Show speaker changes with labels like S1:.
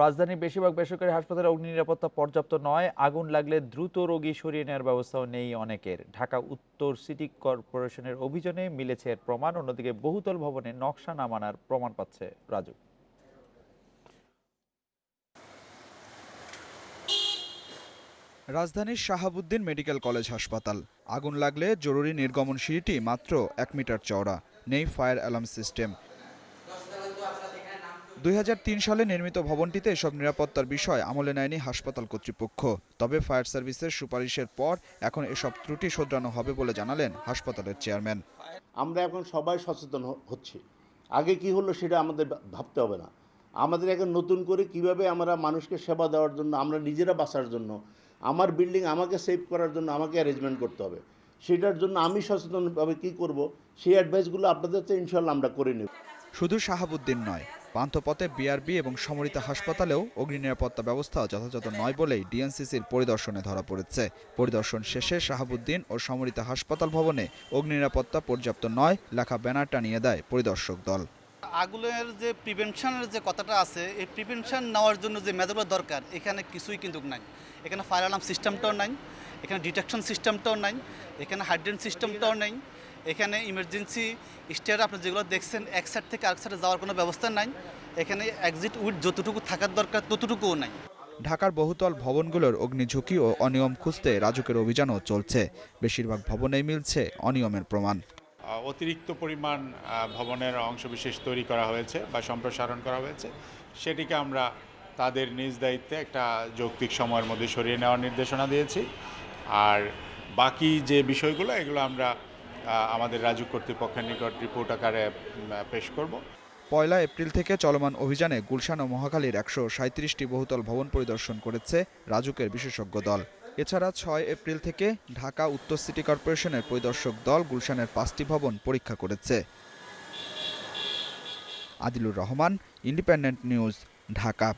S1: রাজধানীর বেশিরভাগ বেসরকারি হাসপাতালে অগ্নি নিরাপত্তা পর্যাপ্ত নয়, আগুন লাগলে দ্রুত রোগী সরিয়ে নেওয়ার ব্যবস্থাও নেই অনেকের। ঢাকা উত্তর সিটি কর্পোরেশনের অভিযানে মিলেছে এর প্রমাণ, অন্যদিকে বহুতল ভবনে নকশা না মানার প্রমাণ পাচ্ছে রাজু।
S2: রাজধানীর শাহাবুদ্দিন মেডিকেল কলেজ হাসপাতাল। আগুন লাগলে জরুরি নির্গমন সিঁড়িটি মাত্র এক মিটার চওড়া। নেই ফায়ার অ্যালার্ম সিস্টেম। দুই হাজার তিন সালে নির্মিত ভবনটিতে এসব নিরাপত্তার বিষয় আমলে নেয়নি হাসপাতাল কর্তৃপক্ষ। তবে ফায়ার সার্ভিসের সুপারিশের পর এখন এসব ত্রুটি শোধরানো হবে বলে জানালেন হাসপাতালের চেয়ারম্যান।
S3: আমরা এখন সবাই সচেতন হচ্ছি। আগে কি হলো সেটা আমাদের ভাবতে হবে না। আমাদের এখন নতুন করে কীভাবে আমরা মানুষকে সেবা দেওয়ার জন্য আমরা নিজেরা বাঁচার জন্য আমার বিল্ডিং আমাকে সেভ করার জন্য আমাকে অ্যারেঞ্জমেন্ট করতে হবে সেটার জন্য আমি সচেতনভাবে কি করব সেই অ্যাডভাইসগুলো আপনাদের তো ইনশাল্লাহ আমরা করে নেব।
S2: শুধু শাহাবুদ্দিন নয় পান্থপথে বিআরবি এবং সমরিত হাসপাতালেও অগ্নি নিরাপত্তা ব্যবস্থা যথাযথ নয় বলেই ডিএনসিসির পরিদর্শনে ধরা পড়েছে। পরিদর্শন শেষে শাহাবুদ্দিন ও সমরিত হাসপাতাল ভবনে অগ্নি নিরাপত্তা পর্যাপ্ত নয় লেখা ব্যানার টানিয়ে দেয় পরিদর্শক দল।
S4: আগুনের যে প্রিভেনশনের যে কথাটা আছে, এই প্রিভেনশন নেওয়ার জন্য যে মেজারগুলো দরকার, এখানে কিছুই কিন্তু নাই। এখানে ফায়ার অ্যালার্ম সিস্টেমটাও নাই। এখানে ডিটেকশন সিস্টেমটাও নাই এখানে হাইড্রেন সিস্টেমটাও নেই এখানে ইমার্জেন্সি স্টেয়ার আপনি যেগুলো দেখছেন এক সাইড থেকে আরেক সাইডে যাওয়ার কোনো ব্যবস্থা নাই এখানে এক্সিট উইথ যতটুকু থাকার দরকার ততটুকুও নাই।
S2: ঢাকার বহুতল ভবনগুলোর অগ্নিঝুঁকি ও অনিয়ম খুঁজতে রাজুকের অভিযানও চলছে বেশিরভাগ ভবনেই মিলছে অনিয়মের প্রমাণ।
S5: অতিরিক্ত পরিমাণ ভবনের অংশবিশেষ তৈরি করা হয়েছে বা সম্প্রসারণ করা হয়েছে সেটিকে আমরা তাদের নিজ দায়িত্বে একটা যৌক্তিক সময়ের মধ্যে সরিয়ে নেওয়ার নির্দেশনা দিয়েছি। আর বাকি যে বিষয়গুলো, এগুলো আমরা আমাদের রাজু কর্তৃপক্ষের নিকট রিপোর্ট আকারে পেশ করব।
S2: পয়লা এপ্রিল থেকে চলমান অভিযানে গুলশান ও মহাখালীর একশো সাঁত্রিশটি বহুতল ভবন পরিদর্শন করেছে রাজুকের বিশেষজ্ঞ দল। এছাড়া ছয় এপ্রিল থেকে ঢাকা উত্তর সিটি কর্পোরেশনের পরিদর্শক দল গুলশানের পাঁচটি ভবন পরীক্ষা করেছে। Adilur Rahman, Independent News, Dhaka.